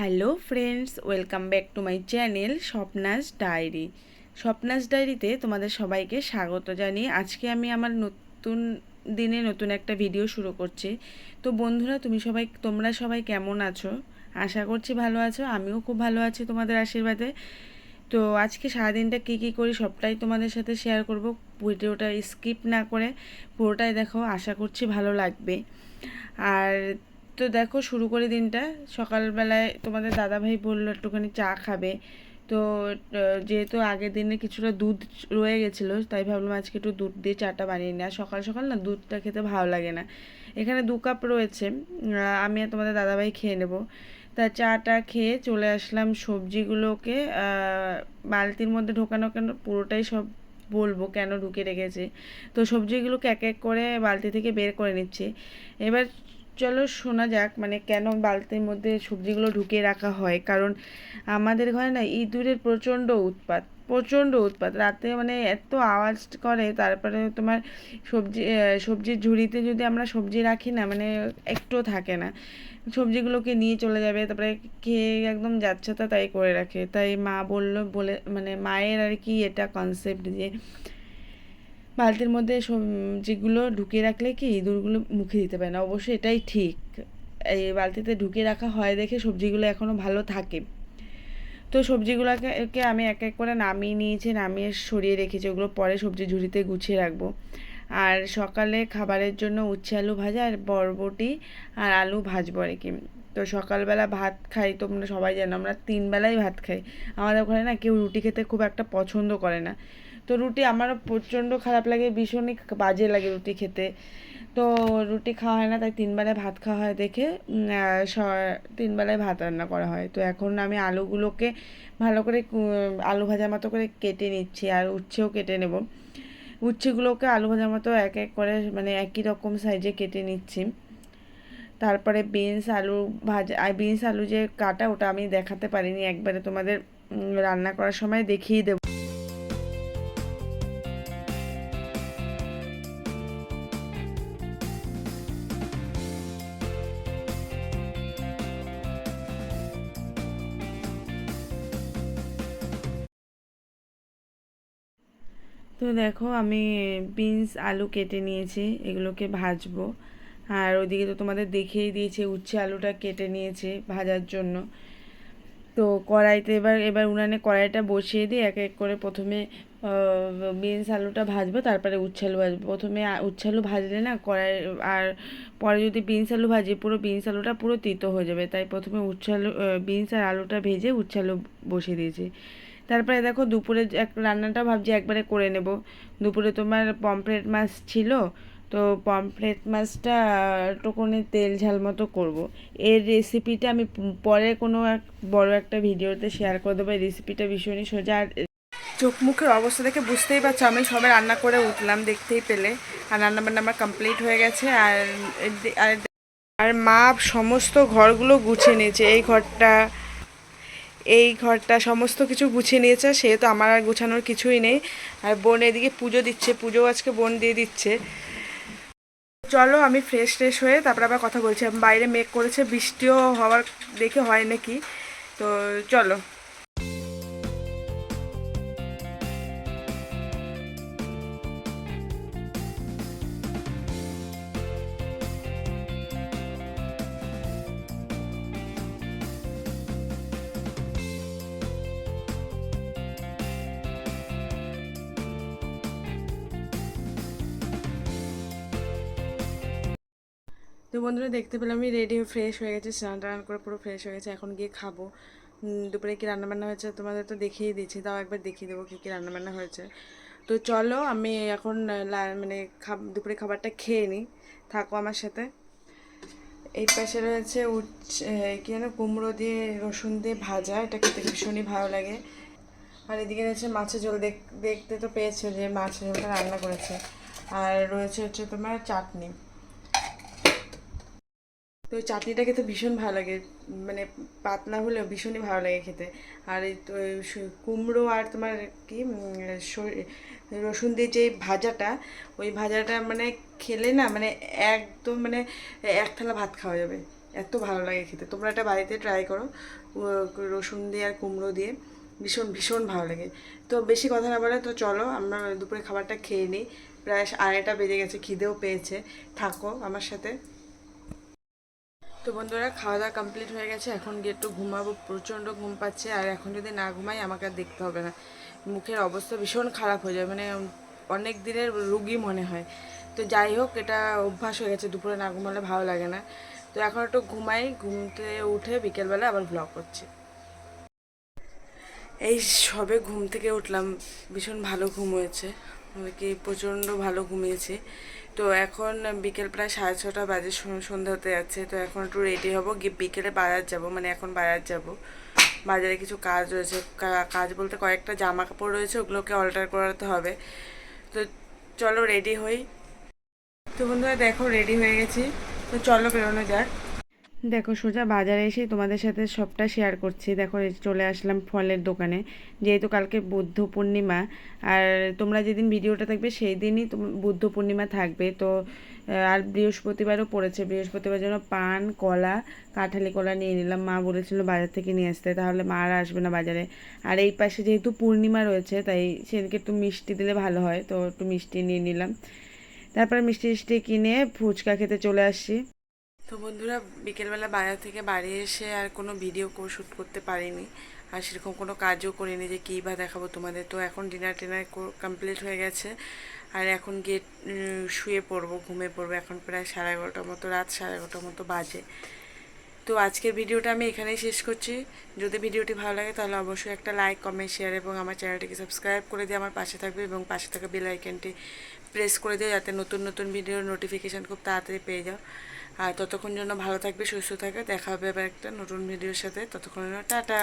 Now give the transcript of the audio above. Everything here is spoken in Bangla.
Hello friends, welcome back to my channel Swapna's diary. Swapna's ডায়েরিতে তোমাদের সবাইকে স্বাগত জানিয়ে আজকে আমি আমার নতুন দিনে নতুন একটা ভিডিও শুরু করছি। তো বন্ধুরা, তুমি সবাই, তোমরা সবাই কেমন আছো? আশা করছি ভালো আছো, আমিও খুব ভালো আছি তোমাদের আশীর্বাদে। তো আজকে সারাদিনটা কী কী করি সবটাই তোমাদের সাথে শেয়ার করব। ভিডিওটা স্কিপ না করে পুরোটাই দেখো, আশা করছি ভালো লাগবে। আর তো দেখো শুরু করে দিনটা। সকালবেলায় তোমাদের দাদাভাই বলল একটুখানি চা খাবে। তো যেহেতু আগের দিনে কিছুটা দুধ রয়ে গেছিল, তাই ভাবলাম আজকে একটু দুধ দিয়ে চাটা বানিয়ে নিই। আর সকাল সকাল না দুধটা খেতে ভালো লাগে না। এখানে দু কাপ রয়েছে। আমি আর তোমাদের দাদাভাই খেয়ে নেব। তা চাটা খেয়ে চলে আসলাম সবজিগুলোকে। বালতির মধ্যে ঢোকানো কেন, পুরোটাই সব বলব কেন ঢুকে রেখেছে। তো সবজিগুলোকে এক এক করে বালতি থেকে বের করে নিচ্ছি। এবার চলো শোনা যাক মানে কেন বালতির মধ্যে সবজিগুলো ঢুকিয়ে রাখা হয়? কারণ আমাদের ঘরে না ইঁদুরের প্রচণ্ড উৎপাত প্রচণ্ড উৎপাত। রাতে মানে এত আওয়াজ করে, তারপরে তোমার সবজি সবজির ঝুড়িতে যদি আমরা সবজি রাখি না মানে একটুও থাকে না। সবজিগুলোকে নিয়ে চলে যাবে, তারপরে খেয়ে একদম যাচ্ছে তা তাই করে রাখে। তাই মা বলল, বলে মানে মায়ের আর কি এটা কনসেপ্ট যে বালতির মধ্যে যেগুলো ঢুকিয়ে রাখলে কি ইঁদুরগুলো মুখে দিতে পারে না? অবশ্যই এটাই ঠিক। এই বালতিতে ঢুকিয়ে রাখা হয় দেখে সবজিগুলো এখনও ভালো থাকে। তো সবজিগুলোকে আমি এক এক করে নামিয়ে নিয়েছি, নামিয়ে সরিয়ে রেখেছি। ওগুলো পরে সবজি ঝুড়িতে গুছিয়ে রাখব। আর সকালে খাবারের জন্য উচ্ছে আলু ভাজা আর বরবটি আর আলু ভাজবো আর কি। তো সকালবেলা ভাত খাই তোমরা সবাই জানো আমরা তিন বেলাই ভাত খাই। আমাদের ওখানে না কেউ রুটি খেতে খুব একটা পছন্দ করে না। তো রুটি আমারও প্রচণ্ড খারাপ লাগে ভীষণই বাজে লাগে রুটি খেতে। তো রুটি খাওয়া হয় না তাই তিন বেলায় ভাত খাওয়া হয় দেখে উম, আহ, স- তিন বেলায় ভাত রান্না করা হয়। তো এখন আমি আলুগুলোকে ভালো করে আলু ভাজার মতো করে কেটে নিচ্ছি আর উচ্ছেও কেটে নেব। উচ্ছেগুলোকে আলু ভাজার মতো এক এক করে মানে একই রকম সাইজে কেটে নিচ্ছি। তারপরে বিনস আলু ভাজা বিনস আলু যে কাটা, ওটা আমি দেখাতে পারিনি। একবারে তোমাদের রান্না করার সময় দেখিয়ে দেবো। তো দেখো, আমি বিনস আলু কেটে নিয়েছি, এগুলোকে ভাজবো। আর ওইদিকে তো তোমাদের দেখিয়েই দিয়েছে, উচ্ছে আলুটা কেটে নিয়েছে ভাজার জন্য। তো কড়াইতে এবার এবার উনানে কড়াইটা বসিয়ে দিয়ে এক এক করে প্রথমে বিনস আলুটা ভাজবো, তারপরে উচ্ছে আলু ভাজবো। প্রথমে উচ্ছে আলু ভাজলে না কড়াই, আর পরে যদি বিনস আলু ভাজি, পুরো বিনস আলুটা পুরো তিতো হয়ে যাবে। তাই প্রথমে উচ্ছে আলু বিনস আর আলুটা ভেজে উচ্ছে আলু বসিয়ে দিয়েছি। তারপরে দেখো দুপুরে এক, রান্নাটা ভাবছি একবারে করে নেব। দুপুরে তোমার পমফ্রেট মাছ ছিল, তো পমফ্রেট মাছটা একটুখানি তেল ঝাল মতো করব। এর রেসিপিটা আমি পরে কোনো এক, বড় একটা ভিডিওতে শেয়ার করে দেবো। এই রেসিপিটা ভীষণই সোজা আর চোখ মুখের অবস্থা দেখে বুঝতেই পারছ, আমি সবে রান্না করে উঠলাম দেখতেই পেলে। আর রান্না বান্না আমার কমপ্লিট হয়ে গেছে। আর আর মা সমস্ত ঘরগুলো গুছিয়ে নিয়েছে। এই ঘরটা এই ঘরটা সমস্ত কিছু গুছিয়ে নিয়েছে, সেহেতু আমার আর গুছানোর কিছুই নেই। আর বোন এদিকে পুজো দিচ্ছে, পুজো আজকে বোন দিয়ে দিচ্ছে। চলো আমি ফ্রেশ ফ্রেশ হয়ে তারপর আবার কথা বলছি। বাইরে মেক করেছে, বৃষ্টিও হওয়ার দেখে হয় নাকি। তো চলো। তো বন্ধুরা দেখতে পেলাম আমি রেডি হয়ে ফ্রেশ হয়ে গেছে, স্নান টান করে পুরো ফ্রেশ হয়ে গেছে, এখন গিয়ে খাব। দুপুরে কী রান্নাবান্না হয়েছে তোমাদের তো দেখিয়ে দিচ্ছি, তাও একবার দেখিয়ে দেবো কী কী রান্নাবান্না হয়েছে। তো চলো আমি এখন মানে দুপুরে খাবারটা খেয়ে নিই, থাকো আমার সাথে। এই পাশে রয়েছে উচ্ছে কী যেন কুমড়ো দিয়ে রসুন দিয়ে ভাজা, এটা খেতে ভীষণই ভালো লাগে। আর এদিকে রয়েছে মাছের ঝোল, দেখ, দেখতে তো পেয়েছ যে মাছের ঝোলটা রান্না করেছে। আর রয়েছে হচ্ছে তোমার চাটনি। ওই চাটনিটা খেতে ভীষণ ভালো লাগে। মানে পাতলা হলেও ভীষণই ভালো লাগে খেতে। আর কুমড়ো আর তোমার কি রসুন দিয়ে যে ভাজাটা, ওই ভাজাটা মানে খেলে না মানে একদম মানে এক থালা ভাত খাওয়া যাবে। এত ভালো লাগে খেতে। তোমরা এটা বাড়িতে ট্রাই করো। রসুন দিয়ে আর কুমড়ো দিয়ে ভীষণ ভীষণ ভালো লাগে। তো বেশি কথা না বলে, তো চলো আমরা দুপুরে খাবারটা খেয়ে নিই। প্রায় আড়াইটা বেজে গেছে, খিদেও পেয়েছে। থাকো আমার সাথে। তো বন্ধুরা খাওয়া দাওয়া কমপ্লিট হয়ে গেছে। এখন গিয়ে একটু ঘুমাবো, প্রচণ্ড ঘুম পাচ্ছে, আর এখন যদি না ঘুমাই, আমাকে আর দেখতে হবে না। মুখের অবস্থা ভীষণ খারাপ হয়ে যায় মানে অনেক দিনের রুগী মনে হয়। তো যাই হোক, এটা অভ্যাস হয়ে গেছে, দুপুরে না ঘুমালে ভালো লাগে না। তো এখন একটু ঘুমাই, ঘুমতে উঠে বিকেলবেলা আবার ব্লগ করছি। এই সবে ঘুম থেকে উঠলাম, ভীষণ ভালো ঘুম হয়েছে। কি প্রচণ্ড ভালো ঘুমিয়েছি। তো এখন বিকেল প্রায় সাড়ে ছটা বাজে সন্ধ্যা হতে যাচ্ছে। তো এখন একটু রেডি হব। বিকেলে বাজার যাব। মানে এখন বাজার যাব। বাজারে কিছু কাজ রয়েছে। কাজ বলতে কয়েকটা জামা কাপড় রয়েছে। ওগুলোকে অল্টার করাতে হবে। তো চলো রেডি হই। তো বন্ধুরা, দেখো রেডি হয়ে গেছি। তো চলো বেরোনো যাক। দেখো সোজা বাজারে এসেই তোমাদের সাথে সবটা শেয়ার করছি। দেখো চলে আসলাম ফলের দোকানে। যেহেতু কালকে বুদ্ধ পূর্ণিমা, আর তোমরা যেদিন ভিডিওটা থাকবে সেই দিনই বুদ্ধ পূর্ণিমা থাকবে। তো আর বৃহস্পতিবারও পড়েছে। বৃহস্পতিবার জন্য পান, কলা, কাঁঠালি কলা নিয়ে নিলাম। মা বলেছিল বাজার থেকে নিয়ে আসতে, তাহলে মা আর আসবে না বাজারে। আর এই পাশে যেহেতু পূর্ণিমা রয়েছে, তাই সেদিকে একটু মিষ্টি দিলে ভালো হয়। তো একটু মিষ্টি নিয়ে নিলাম। তারপরে মিষ্টি মিষ্টি কিনে ফুচকা খেতে চলে আসছি। তো বন্ধুরা, বিকেলবেলা বাজার থেকে বাড়ি এসে আর কোনো ভিডিও শ্যুট করতে পারিনি। আর সেরকম কোনো কাজও করিনি যে কী বা দেখাবো তোমাদের। তো এখন ডিনার টিনার কমপ্লিট হয়ে গেছে। আর এখন গিয়ে শুয়ে পড়ব ঘুমে পড়ব। এখন প্রায় সাড়ে এগারোটার মতো, রাত সাড়ে এগারোটার মতো বাজে। তো আজকের ভিডিওটা আমি এখানেই শেষ করছি। যদি ভিডিওটি ভালো লাগে তাহলে অবশ্যই একটা লাইক কমেন্ট শেয়ার এবং আমার চ্যানেলটিকে সাবস্ক্রাইব করে দিয়ে আমার পাশে থাকবে এবং পাশে থাকা বেল আইকনটি প্রেস করে দিও যাতে নতুন নতুন ভিডিওর নোটিফিকেশান খুব তাড়াতাড়ি পেয়ে যাও। আর ততক্ষণ জন্য ভালো থাকবে, সুস্থ থাকবে। দেখা হবে আবার একটা নতুন ভিডিওর সাথে। ততক্ষণ জন্য টাটা।